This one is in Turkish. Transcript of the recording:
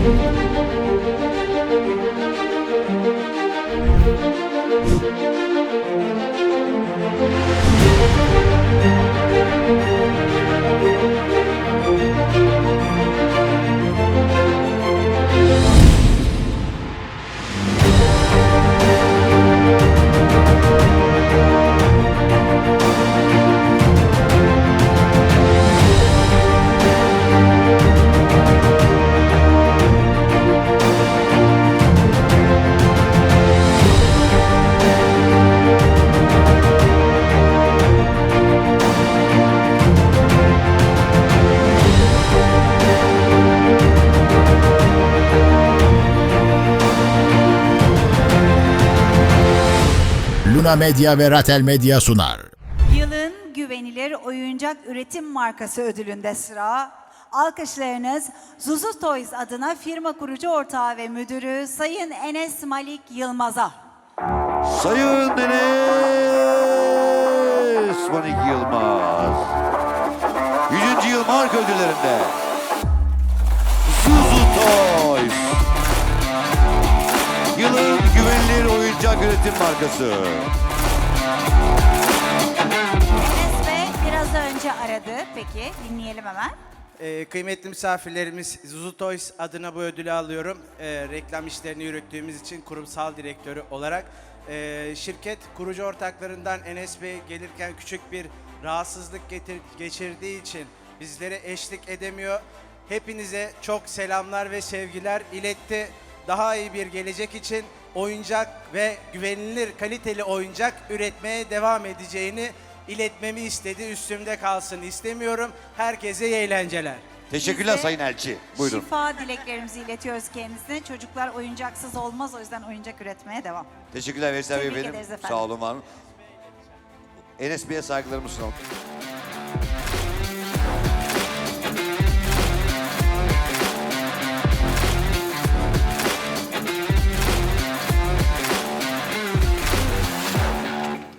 Müzik Luna Medya ve Ratel Medya sunar. Yılın güvenilir oyuncak üretim markası ödülünde sıra. Alkışlarınız Zuzu Toys adına firma kurucu ortağı ve müdürü Sayın Enes Malik Yılmaz'a. Sayın Enes Manik Yılmaz. 100. yıl marka ödüllerinde üretim markası. Enes Bey biraz önce aradı. Peki dinleyelim hemen. Ee, kıymetli misafirlerimiz Zuzu Toys adına bu ödülü alıyorum. Ee, reklam işlerini yürüttüğümüz için kurumsal direktörü olarak. Ee, şirket kurucu ortaklarından Enes Bey gelirken küçük bir rahatsızlık getir- geçirdiği için bizlere eşlik edemiyor. Hepinize çok selamlar ve sevgiler iletti. Daha iyi bir gelecek için oyuncak ve güvenilir kaliteli oyuncak üretmeye devam edeceğini iletmemi istedi. Üstümde kalsın istemiyorum. Herkese iyi eğlenceler. Teşekkürler Sayın Elçi. Buyurun. Şifa dileklerimizi iletiyoruz kendisine. Çocuklar oyuncaksız olmaz o yüzden oyuncak üretmeye devam. Teşekkürler Veysel Bey Tebrik benim. ederiz efendim. Sağ olun var olun. Enes Bey'e saygılarımı sunalım.